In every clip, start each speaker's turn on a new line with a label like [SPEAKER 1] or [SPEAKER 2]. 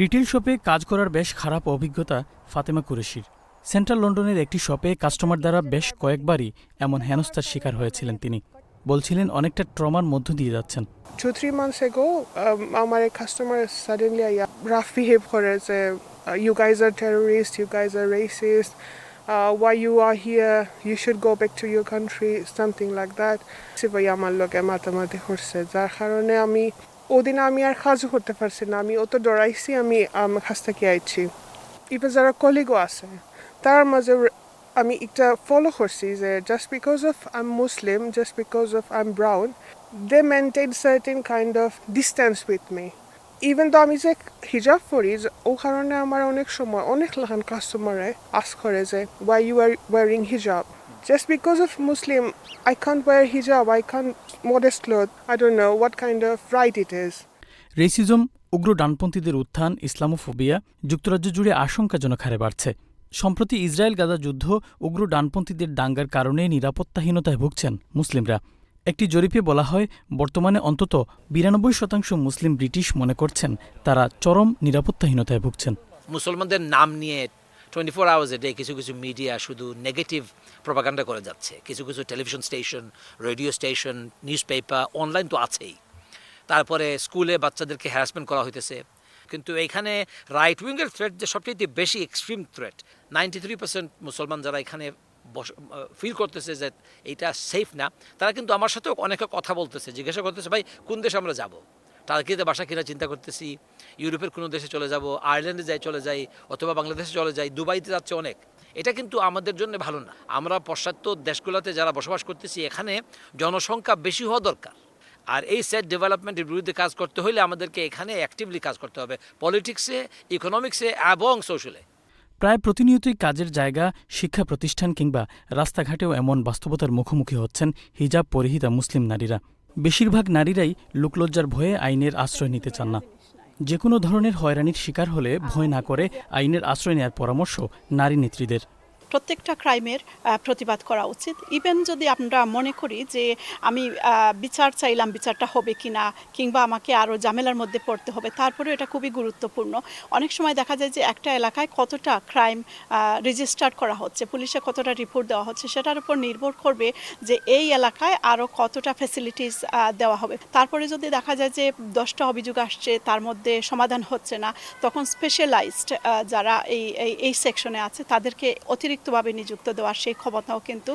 [SPEAKER 1] Retail শপে কাজ করার বেশ খারাপ অভিজ্ঞতা ফাতেমা কুরেশির। সেন্ট্রাল লন্ডনের একটি শপে কাস্টমার দ্বারা বেশ কয়েকবারই এমন হেনস্থার শিকার হয়েছিলেন তিনি। বলছিলেন অনেকটা ট্রমার মধ্য দিয়ে যাচ্ছেন।
[SPEAKER 2] Three months ago um, আমার কাস্টমার আইয়া রাফ বিহেভ করে যে you guys are terrorist you guys are racist why you are here? You should go back to your country something like that. সে ভাই আমার লগে মাতামাতি করছে যার কারণে আমি ওদিন আমি আর কাজও করতে পারছি না। আমি অত ডরাইছি, আমি আমার থেকে আইছি। ইভেন যারা কলিগও আছে, তার মাঝে আমি একটা ফলো করছি যে just because of I am Muslim just because of I am brown they maintain certain kind of distance with me even তো আমি যে হিজাব পরি ও কারণে আমার অনেক সময়, অনেক লাখান কাস্টমারে আস করে যে why you are wearing hijab just because of Muslim I can't wear hijab I can't modest cloth I don't know what kind of right it is
[SPEAKER 1] racism উগ্র ডানপন্থীদের উত্থান ইসলামোফোবিয়া যুক্তরাজ্য জুড়ে আশঙ্কাজনক হারে বাড়ছে। সম্প্রতি ইসরায়েল গাজা যুদ্ধ উগ্র ডানপন্থীদের দাঙ্গার কারণে নিরাপত্তাহীনতায় ভুগছেন মুসলিমরা। একটি জরিপে বলা হয় বর্তমানে অন্তত বিরানব্বই শতাংশ মুসলিম ব্রিটিশ মনে করছেন তারা চরম নিরাপত্তাহীনতায় ভুগছেন।
[SPEAKER 3] মুসলমানদের নাম নিয়ে twenty four hours a day কিছু কিছু মিডিয়া শুধু নেগেটিভ প্রপাগান্ডা করে যাচ্ছে। কিছু কিছু television station radio station news paper online তো আছেই। তারপরে স্কুলে বাচ্চাদেরকে হ্যারাসমেন্ট করা হইতেছে। কিন্তু এখানে রাইট উইংয়ের থ্রেট যে সবচেয়ে বেশি extreme threat ninety three percent মুসলমান যারা এখানে বস ফিল করতেছে যে এইটা সেফ না, তারা কিন্তু আমার সাথেও অনেকে কথা বলতেছে, জিজ্ঞাসা করতেছে, ভাই, কোন দেশে আমরা যাব? টার্কিতে বাসা কিনা চিন্তা করতেছি, ইউরোপের কোনো দেশে চলে যাব, আয়ারল্যান্ডে যাই, চলে যাই, অথবা বাংলাদেশে চলে যাই, দুবাইতে যাচ্ছে অনেক। এটা কিন্তু আমাদের জন্য ভালো না। আমরা পশ্চাত্য দেশগুলোতে যারা বসবাস করতেছি, এখানে জনসংখ্যা বেশি হওয়া দরকার। আর এই সেট ডেভেলপমেন্টের বিরুদ্ধে কাজ করতে হলে আমাদেরকে এখানে অ্যাক্টিভলি কাজ করতে হবে পলিটিক্সে ইকোনমিক্সে এবং সোশ্যালে
[SPEAKER 1] প্রায় প্রতিনিয়তই কাজের জায়গা, শিক্ষা প্রতিষ্ঠান কিংবা রাস্তাঘাটেও এমন বাস্তবতার মুখোমুখি হচ্ছেন হিজাব পরিহিতা মুসলিম নারীরা। বেশিরভাগ নারীরাই লোকলজ্জার ভয়ে আইনের আশ্রয় নিতে চান না। যে কোনো ধরনের হয়রানির শিকার হলে ভয় না করে আইনের আশ্রয় নেওয়ার পরামর্শ নারী নেত্রীদের।
[SPEAKER 4] প্রত্যেকটা ক্রাইমের প্রতিবাদ করা উচিত। ইভেন যদি আমরা মনে করি যে আমি বিচার চাইলাম বিচারটা হবে কি না কিংবা আমাকে আরও ঝামেলার মধ্যে পড়তে হবে, তারপরেও এটা খুবই গুরুত্বপূর্ণ। অনেক সময় দেখা যায় যে একটা এলাকায় কতটা ক্রাইম রেজিস্টার করা হচ্ছে, পুলিশে কতটা রিপোর্ট দেওয়া হচ্ছে, সেটার উপর নির্ভর করবে যে এই এলাকায় আরও কতটা ফ্যাসিলিটিস দেওয়া হবে। তারপরে যদি দেখা যায় যে দশটা অভিযোগ আসছে, তার মধ্যে সমাধান হচ্ছে না, তখন স্পেশালাইজড যারা এই, এই- সেকশনে আছে, তাদেরকে অতিরিক্তভাবে নিযুক্ত দেওয়ার সেই ক্ষমতাও কিন্তু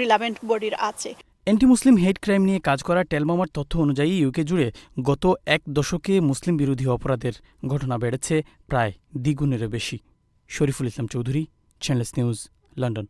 [SPEAKER 4] রিলাভেন্ট বডির আছে।
[SPEAKER 1] অ্যান্টি মুসলিম হেড ক্রাইম নিয়ে কাজ করা টেলমামার তথ্য অনুযায়ী ইউকে জুড়ে গত এক দশকে মুসলিম বিরোধী অপরাধের ঘটনা বেড়েছে, প্রায় দ্বিগুণেরও বেশি। Shariful Islam Chowdhury channel S news London